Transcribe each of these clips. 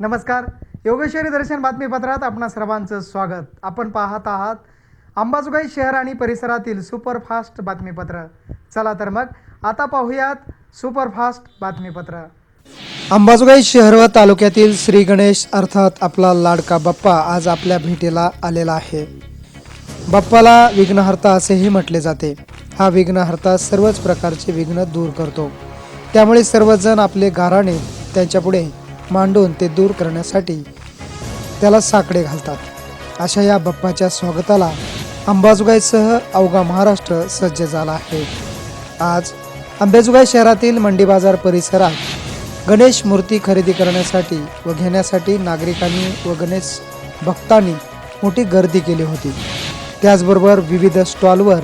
नमस्कार. योगेश्वरी दर्शन बातमीपत्रात आपणा सर्वांचं स्वागत. आपण पाहत आहात अंबाजोगाई शहर आणि परिसरातील सुपरफास्ट बातमीपत्र. चला तर मग आता पाहूयात सुपरफास्ट बातमीपत्र. अंबाजोगाई शहर व तालुक्यातील श्री गणेश अर्थात आपला लाडका बाप्पा आज आपल्या भेटीला आलेला आहे. बाप्पाला विघ्नहर्ता असेही म्हटले जाते. हा विघ्नहर्ता सर्वच प्रकारचे विघ्न दूर करतो. त्यामुळे सर्वजण आपले गाराणे त्यांच्यापुढे मांडून ते दूर करण्यासाठी त्याला साकडे घालतात. अशा या बाप्पाच्या स्वागताला अंबाजोगाईसह अवघा महाराष्ट्र सज्ज झाला आहे. आज अंबेजोगाई शहरातील मंडी बाजार परिसरात गणेश मूर्ती खरेदी करण्यासाठी व घेण्यासाठी नागरिकांनी व गणेश भक्तांनी मोठी गर्दी केली होती. त्याचबरोबर विविध स्टॉलवर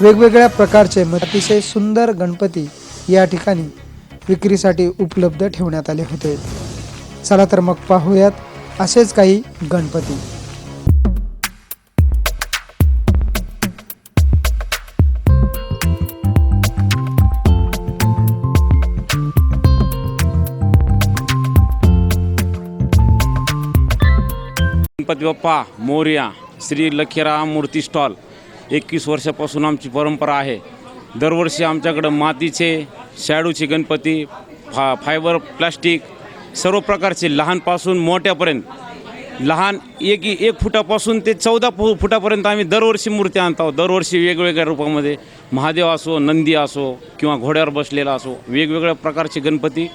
वेगवेगळ्या प्रकारचे अतिशय सुंदर गणपती या ठिकाणी विक्रीसाठी उपलब्ध ठेवण्यात आले होते. चला तर मग पाहूयात असेच काही गणपती. गणपती बाप्पा मोर्या श्री लखीराम मूर्ती स्टॉल एकवीस वर्षापासून आमची परंपरा आहे. दरवर्षी आमच्याकडं मातीचे शॅडूचे गणपती फा फायबर प्लास्टिक सर्व प्रकारचे लहानपासून मोठ्यापर्यंत लहान एक एक फुटापासून ते चौदा फु फुटापर्यंत आम्ही दरवर्षी मूर्ती आणत आहोत. दरवर्षी वेगवेगळ्या रूपामध्ये महादेव असो नंदी असो किंवा घोड्यावर बसलेला असो वेगवेगळ्या प्रकारचे गणपती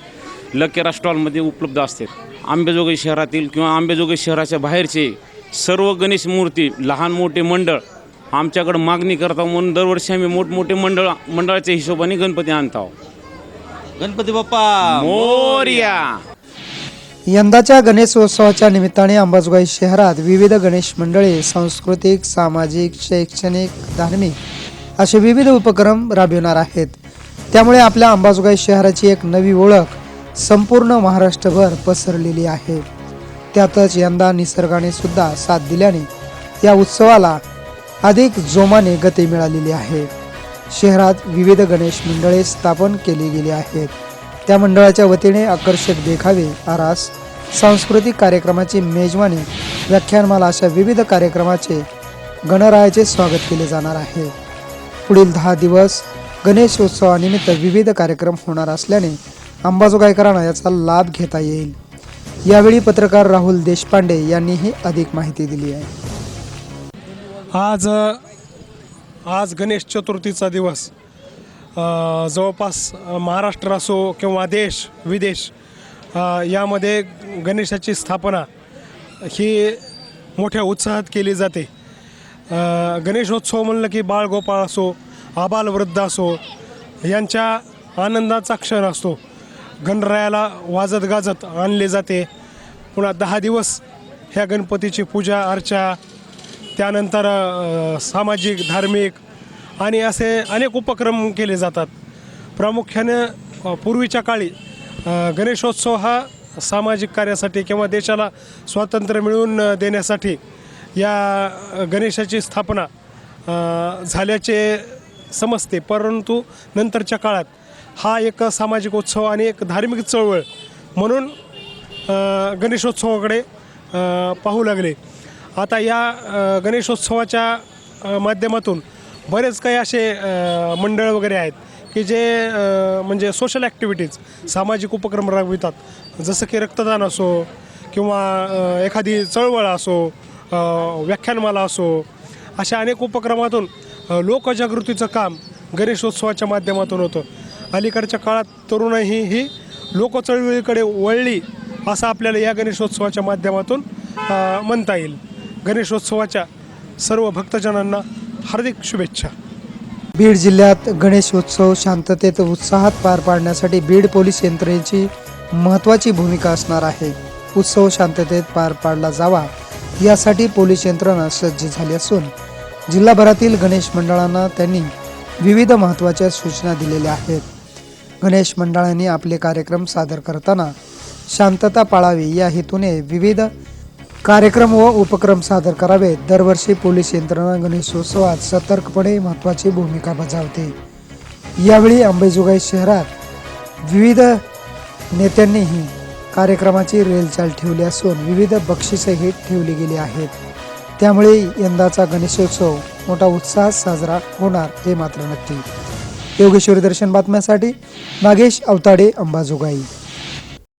लकेरा स्टॉलमध्ये उपलब्ध असते आंबेजोगाई शहरातील किंवा आंबेजोगाई शहराच्या बाहेरचे सर्व गणेश मूर्ती लहान मोठे मंडळ आमच्याकडं मागणी करता म्हणून दरवर्षी आम्ही मोठमोठे मंडळ मंडळाच्या हिशोबाने गणपती आणतो गणपती बाप्पा! मोर्या! यंदाच्या गणेशोत्सवाच्या निमित्ताने अंबाजोगाई शहरात विविध गणेश मंडळे सांस्कृतिक सामाजिक शैक्षणिक धार्मिक असे विविध उपक्रम राबविणार आहेत. त्यामुळे आपल्या अंबाजोगाई शहराची एक नवी ओळख संपूर्ण महाराष्ट्रभर पसरलेली आहे. त्यातच यंदा निसर्गाने सुद्धा साथ दिल्याने या उत्सवाला अधिक जोमाने गती मिळालेली आहे. शहरात विविध गणेश मंडळे स्थापन केली गेली आहेत. त्या मंडळाच्या वतीने आकर्षक देखावे आरास सांस्कृतिक कार्यक्रमाची मेजवानी व्याख्यानमाला अशा विविध कार्यक्रमाचे गणरायाचे स्वागत केले जाणार आहे. पुढील दहा दिवस गणेशोत्सवानिमित्त विविध कार्यक्रम होणार असल्याने अंबाजोगाईकरांना याचा लाभ घेता येईल. यावेळी पत्रकार राहुल देशपांडे यांनीही अधिक माहिती दिली आहे. आज आज गणेश चतुर्थीचा दिवस. जवळपास महाराष्ट्र असो किंवा देश विदेश यामध्ये गणेशाची स्थापना ही मोठ्या उत्साहात केली जाते. गणेशोत्सव म्हणलं की बाळगोपाळ असो आबालवृद्ध असो यांच्या आनंदाचा क्षण असतो. गणरायाला वाजत गाजत आणले जाते. पुन्हा दहा दिवस ह्या गणपतीची पूजा अर्चा त्यानंतर सामाजिक धार्मिक आणि असे अनेक उपक्रम केले जातात. प्रामुख्याने पूर्वीच्या काळी गणेशोत्सव हा सामाजिक कार्यासाठी किंवा देशाला स्वातंत्र्य मिळवून देण्यासाठी या गणेशाची स्थापना झाल्याचे समजते. परंतु नंतरच्या काळात हा एक सामाजिक उत्सव आणि एक धार्मिक चळवळ म्हणून गणेशोत्सवाकडे पाहू लागले. आता या गणेशोत्सवाच्या माध्यमातून बरेच काही असे मंडळ वगैरे आहेत की जे म्हणजे सोशल ॲक्टिव्हिटीज सामाजिक उपक्रम राबवितात. जसं की रक्तदान असो किंवा एखादी चळवळ असो व्याख्यानमाला असो अशा अनेक उपक्रमातून लोकजागृतीचं काम गणेशोत्सवाच्या माध्यमातून होतं. अलीकडच्या काळात तरुणाई ही लोकचळवळीकडे वळली असं आपल्याला या गणेशोत्सवाच्या माध्यमातून म्हणता येईल. गणेशोत्सवाच्या सर्व भक्तजनांना हार्दिक शुभेच्छा. बीड जिल्ह्यात गणेशोत्सव शांततेत उत्साहात पार पाडण्यासाठी बीड पोलीस यंत्रणेची महत्त्वाची भूमिका असणार आहे. उत्सव शांततेत पार पाडला जावा यासाठी पोलीस यंत्रणा सज्ज झाली असून जिल्हाभरातील गणेश मंडळांना त्यांनी विविध महत्त्वाच्या सूचना दिलेल्या आहेत. गणेश मंडळांनी आपले कार्यक्रम सादर करताना शांतता पाळावी या हेतूने विविध कार्यक्रम व उपक्रम सादर करावेत दरवर्षी पोलीस यंत्रणा गणेशोत्सवात सतर्कपणे महत्त्वाची भूमिका बजावते. यावेळी अंबेजोगाई शहरात विविध नेत्यांनीही कार्यक्रमाची रेलचाल ठेवली असून विविध बक्षिसंही ठेवली गेली आहेत. त्यामुळे यंदाचा गणेशोत्सव मोठा उत्साहात साजरा होणार हे मात्र नक्की. योगेश्वरी दर्शन बातम्यासाठी नागेश अवताडे अंबाजोगाई.